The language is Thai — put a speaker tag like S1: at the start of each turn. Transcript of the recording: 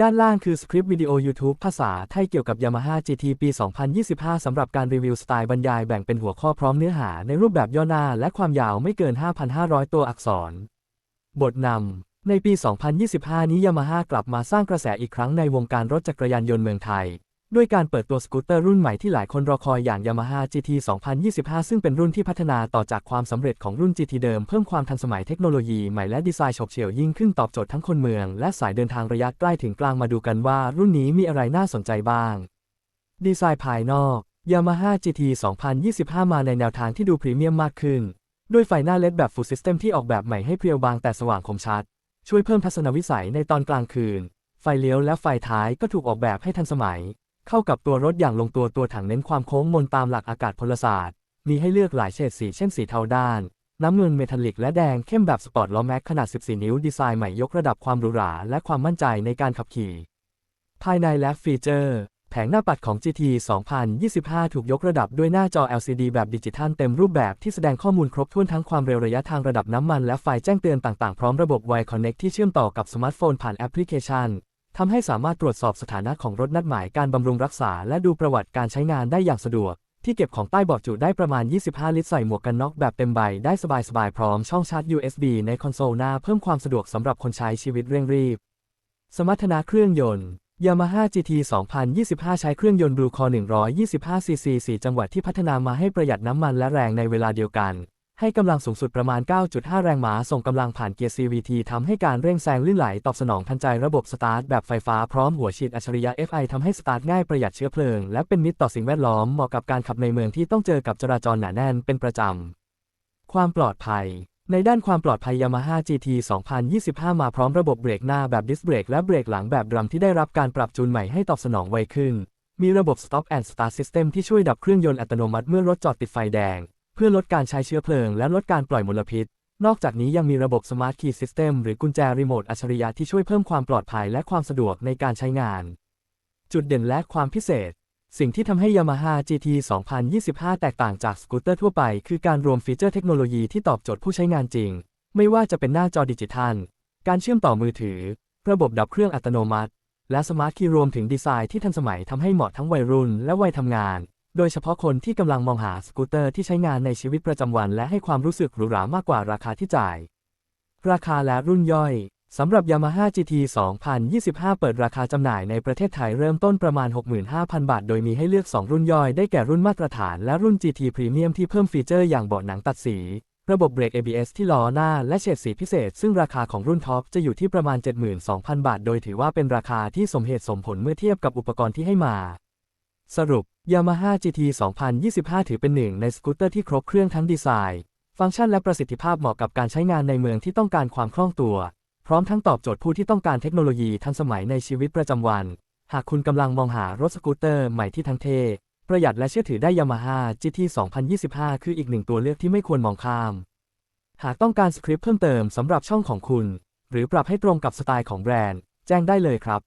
S1: ด้านล่างคือสคริปต์วิดีโอ YouTube ภาษาไทยเกี่ยวกับ Yamaha GT ปี 2025 สำหรับการรีวิวสไตล์บรรยายแบ่งเป็นหัวข้อพร้อมเนื้อหาในรูปแบบย่อหน้าและความยาวไม่เกิน 5,500 ตัวอักษร บทนำ ในปี 2025 นี้ Yamaha กลับมาสร้างกระแสอีกครั้งในวงการรถจักรยานยนต์เมืองไทย ด้วยการเปิดตัวสกูตเตอร์รุ่นใหม่ที่หลายคนรอคอยอย่าง Yamaha GT 2025 ซึ่งเป็นรุ่นที่พัฒนาต่อจากความสำเร็จของรุ่น GT เดิม เพิ่มความทันสมัยเทคโนโลยีใหม่และดีไซน์ฉกเฉี่ยวยิ่งขึ้นตอบโจทย์ทั้งคนเมือง และสายเดินทางระยะใกล้ถึงกลางมาดูกันว่ารุ่นนี้มีอะไรน่าสนใจบ้าง ดีไซน์ภายนอก Yamaha GT 2025 มาในแนวทางที่ดูพรีเมียมมากขึ้น ด้วยไฟหน้าเลดแบบ Full System ที่ออกแบบใหม่ให้เพรียวบางแต่สว่างคมชัด ช่วยเพิ่มทัศนวิสัยในตอนกลางคืน ไฟเลี้ยวและไฟท้ายก็ถูกออกแบบให้ทันสมัย เข้ากับตัวรถอย่างลงตัวตัวถังเน้นความโค้งมนตามหลักอากาศพลศาสตร์ มีให้เลือกหลายเฉดสีเช่นสีเทาด้าน น้ำเงินเมทัลลิกและแดงเข้มแบบสปอร์ตล้อแม็กขนาด 14 นิ้วดีไซน์ใหม่ยกระดับความหรูหราและความมั่นใจในการขับขี่ ภายในและฟีเจอร์ แผงหน้าปัดของ GT 2025 ถูกยกระดับด้วยหน้าจอ LCD แบบดิจิทัลเต็มรูปแบบที่แสดงข้อมูลครบถ้วนทั้งความเร็วระยะทางระดับน้ำมันและไฟแจ้งเตือนต่างๆพร้อมระบบ Wi Connect ที่เชื่อมต่อกับสมาร์ทโฟนผ่านแอปพลิเคชัน ทำให้สามารถตรวจสอบสถานะของรถนัดหมายการบำรุงรักษา และดูประวัติการใช้งานได้อย่างสะดวก ที่เก็บของใต้เบาะจุได้ประมาณ 25 ลิตรใส่หมวกกันน็อกแบบเต็มใบได้สบายๆพร้อมช่องชาร์จ USB ในคอนโซลหน้าเพิ่มความสะดวกสำหรับคนใช้ชีวิตเร่งรีบ สมรรถนะเครื่องยนต์ Yamaha GT 2025 ใช้เครื่องยนต์ Blue Core 125 cc 4 จังหวะที่พัฒนามาให้ประหยัดน้ำมันและแรงในเวลาเดียวกัน ให้กำลังสูงสุดประมาณ 9.5 แรงม้าส่งกำลังผ่านเกียร์ CVT ทำให้การเร่งแซงลื่นไหลตอบสนองทันใจระบบสตาร์ทแบบไฟฟ้าพร้อมหัวฉีดอัจฉริยะ FI ทำให้สตาร์ทง่ายประหยัดเชื้อเพลิง และเป็นมิตรต่อสิ่งแวดล้อมเหมาะกับการขับในเมืองที่ต้องเจอกับจราจรหนาแน่นเป็นประจำ ความปลอดภัย ในด้านความปลอดภัย Yamaha GT 2025 มาพร้อมระบบเบรกหน้าแบบดิสเบรกและเบรกหลังแบบดรัมที่ได้รับการปรับจูนใหม่ให้ตอบสนองไวขึ้น มีระบบ Stop and Start System ที่ช่วยดับเครื่องยนต์อัตโนมัติเมื่อรถจอดติดไฟแดง เพื่อลดการใช้เชื้อเพลิงและลดการปล่อยมลพิษ นอกจากนี้ยังมีระบบ Smart Key System หรือกุญแจรีโมทอัจฉริยะที่ช่วยเพิ่มความปลอดภัยและความสะดวกในการใช้งาน จุดเด่นและความพิเศษ สิ่งที่ทำให้ Yamaha GT 2025 แตกต่างจากสกูตเตอร์ทั่วไป คือการรวมฟีเจอร์เทคโนโลยีที่ตอบโจทย์ผู้ใช้งานจริง ไม่ว่าจะเป็นหน้าจอดิจิทัล การเชื่อมต่อมือถือ ระบบดับเครื่องอัตโนมัติ และสมาร์ทคีย์รวมถึงดีไซน์ที่ทันสมัยทำให้เหมาะทั้งวัยรุ่นและวัยทำงาน โดยเฉพาะคนที่กำลังมองหาสกูตเตอร์ที่ใช้งานในชีวิตประจำวันและให้ความรู้สึกหรูหรามากกว่าราคาที่จ่าย ราคาและรุ่นย่อยสำหรับ Yamaha GT 2025 เปิดราคาจำหน่ายในประเทศไทยเริ่มต้นประมาณ 65,000 บาท โดยมีให้เลือก 2 รุ่นย่อยได้แก่รุ่นมาตรฐานและรุ่น GT Premium ที่เพิ่มฟีเจอร์อย่างเบาะหนังตัดสี ระบบเบรก ABS ที่ล้อหน้าและเฉดสีพิเศษ ซึ่งราคาของรุ่นท็อปจะอยู่ที่ประมาณ 72,000 บาท โดยถือว่าเป็นราคาที่สมเหตุสมผลเมื่อเทียบกับอุปกรณ์ที่ให้มา สรุป Yamaha GT 2025 ถือเป็นหนึ่งในสกูตเตอร์ที่ครบเครื่องทั้งดีไซน์ ฟังก์ชันและประสิทธิภาพเหมาะกับการใช้งานในเมืองที่ต้องการความคล่องตัว พร้อมทั้งตอบโจทย์ผู้ที่ต้องการเทคโนโลยีทันสมัยในชีวิตประจำวัน หากคุณกำลังมองหารถสกูตเตอร์ใหม่ที่ทั้งเท่ประหยัดและเชื่อถือได้ Yamaha GT 2025 คืออีกหนึ่งตัวเลือกที่ไม่ควรมองข้าม หากต้องการสคริปต์เพิ่มเติมสำหรับช่องของคุณ หรือปรับให้ตรงกับสไตล์ของแบรนด์ แจ้งได้เลยครับ